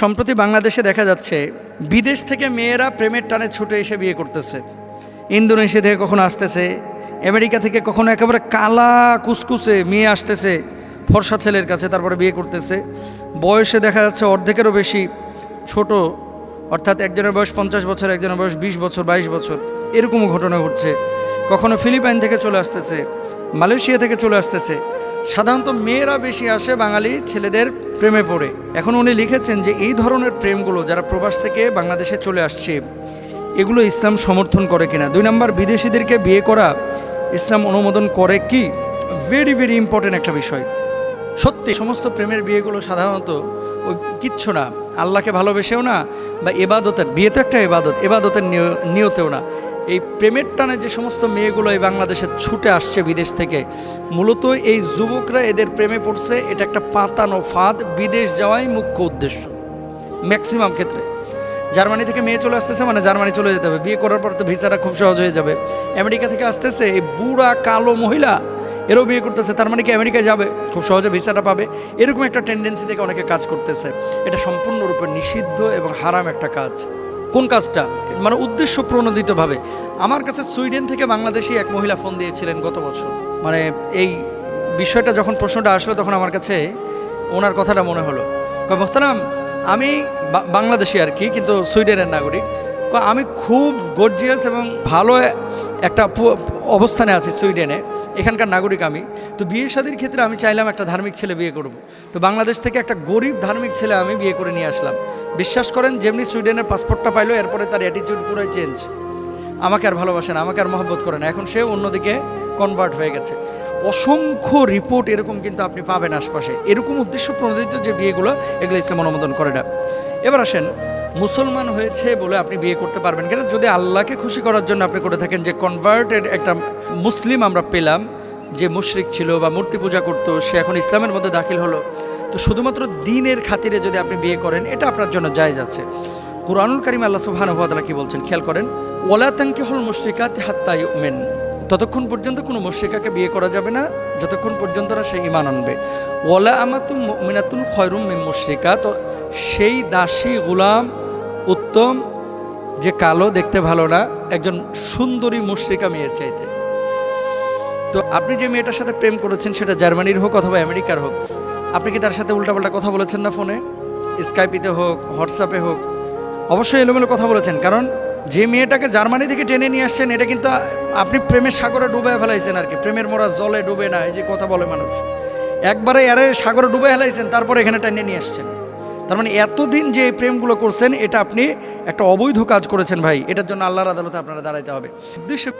সম্প্রতি বাংলাদেশে দেখা যাচ্ছে, বিদেশ থেকে মেয়েরা প্রেমের টানে ছুটে এসে বিয়ে করতেছে। ইন্দোনেশিয়া থেকে কখনো আসতেছে, আমেরিকা থেকে কখনো একেবারে কালা কুসকুসে মেয়ে আসতেছে, ফর্সা ছেলের কাছে তারপরে বিয়ে করতেছে। বয়সে দেখা যাচ্ছে অর্ধেকেরও বেশি, ছোট, অর্থাৎ একজনের বয়স পঞ্চাশ বছর, একজনের বয়স বিশ বছর, বাইশ বছর, এরকমও ঘটনা ঘটছে। কখনো ফিলিপাইন থেকে চলে আসতেছে, মালয়েশিয়া থেকে চলে আসতেছে সাধারণত মেয়েরা বেশি আসে বাঙালি ছেলেদের প্রেমে পড়ে। এখন উনি লিখেছেন যে এই ধরনের প্রেমগুলো যারা প্রবাস থেকে বাংলাদেশে চলে আসছে, এগুলো ইসলাম সমর্থন করে কিনা? দুই নম্বর, বিদেশিদেরকে বিয়ে করা ইসলাম অনুমোদন করে কি? ভেরি ভেরি ইম্পর্টেন্ট একটা বিষয়। সত্যি, সমস্ত প্রেমের বিয়েগুলো সাধারণত কিচ্ছু না। আল্লাহকে ভালোবেসেও না বা এবাদতের, বিয়ে তো একটা এবাদত, এবাদতের নিয়তেও না। এই প্রেমের টানে যে সমস্ত মেয়েগুলো এই বাংলাদেশে ছুটে আসছে বিদেশ থেকে, মূলত এই যুবকরা এদের প্রেমে পড়ছে, এটা একটা পাতানো ফাঁদ, বিদেশ যাওয়াই মুখ্য উদ্দেশ্য, ম্যাক্সিমাম ক্ষেত্রে। জার্মানি থেকে মেয়ে চলে আসতেছে মানে জার্মানি চলে যেতে হবে। বিয়ে করার পর তো ভিসাটা খুব সহজ হয়ে যাবে। আমেরিকা থেকে আসতেছে এই বুড়া কালো মহিলা এরও বিয়ে করতেছে, তার মানে কি আমেরিকায় যাবে? খুব সহজে ভিসাটা পাবে। এরকম একটা টেন্ডেন্সি থেকে অনেকে কাজ করতেছে। এটা সম্পূর্ণরূপে নিষিদ্ধ এবং হারাম একটা কাজ। কোন কাজটা? মানে উদ্দেশ্য প্রণোদিতভাবে। আমার কাছে সুইডেন থেকে বাংলাদেশি এক মহিলা ফোন দিয়েছিলেন গত বছর। মানে এই বিষয়টা যখন প্রশ্নটা আসলো তখন আমার কাছে ওনার কথাটা মনে হলো। কয়, মোহতারাম, আমি বাংলাদেশি আর কি, কিন্তু সুইডেনের নাগরিক। আমি খুব গর্জিয়াস এবং ভালো একটা অবস্থানে আছি সুইডেনে। এখানকার নাগরিক আমি। তো বিয়ে শাদির ক্ষেত্রে আমি চাইলাম একটা ধার্মিক ছেলে বিয়ে করব। তো বাংলাদেশ থেকে একটা গরিব ধার্মিক ছেলে আমি বিয়ে করে নিয়ে আসলাম। বিশ্বাস করেন, যেমনি সুইডেনের পাসপোর্টটা পাইলো, এরপরে তার অ্যাটিটিউড পুরোই চেঞ্জ আমাকে আর ভালোবাসে না, আমাকে আর মহব্বত করে না। এখন সে অন্যদিকে কনভার্ট হয়ে গেছে। অসংখ্য রিপোর্ট এরকম কিন্তু আপনি পাবেন আশপাশে। এরকম উদ্দেশ্য প্রণোদিত যে বিয়েগুলো, এগুলো ইসলাম অনুমোদন করে না। এবার আসেন মুসলমান হয়েছে বলে আপনি বিয়ে করতে পারবেন। কিনা? যদি আল্লাহকে খুশি করার জন্য আপনি করে থাকেন যে কনভার্টেড একটা মুসলিম আমরা পেলাম, যে মুশরিক ছিল বা মূর্তি পূজা করতো, সে এখন ইসলামের মধ্যে দাখিল হলো। তো শুধুমাত্র দিনের খাতিরে যদি আপনি বিয়ে করেন, এটা আপনার জন্য জায়জ আছে। কোরআনুল করিম আল্লাহ তাআলা কি বলছেন? খেয়াল করেন, ওয়ালা তানকিহুল মুশরিকাত হাত্তা ইউমিন। ততক্ষণ পর্যন্ত কোনো মুশরিকাকে বিয়ে করা যাবে না, যতক্ষণ পর্যন্ত না সে ইমান আনবে। ওলা আমাতুম মুমিনাতুন খয়রুম মিন মুশরিকা তো সেই দাসী গোলাম উত্তম, যে কালো দেখতে ভালো না, একজন সুন্দরী মুশ্রিকা মেয়ের চাইতে। তো আপনি যে মেয়েটার সাথে প্রেম করেছেন, সেটা জার্মানির হোক অথবা আমেরিকার হোক, আপনি কি তার সাথে উল্টাপাল্টা কথা বলেছেন না ফোনে? স্কাইপিতে হোক হোয়াটসঅ্যাপে হোক, অবশ্যই এলোমেলো কথা বলেছেন, কারণ যে মেয়েটাকে জার্মানি থেকে টেনে নিয়ে আসছেন, এটা কিন্তু আপনি প্রেমের সাগরে ডুবে ফেলাইছেন আর কি। প্রেমের মোড়া জলে ডুবে না, এই যে কথা বলে মানুষ। একবারে আরে সাগরে ডুবে ফেলাইছেন, তারপর এখানে টেনে নিয়ে আসছেন। তার মানে এতদিন যে প্রেমগুলো করছেন, এটা আপনি একটা অবৈধ কাজ করেছেন ভাই। এটার জন্য আল্লাহর আদালতে আপনারা দাঁড়াইতে হবে। উদ্দেশ্যে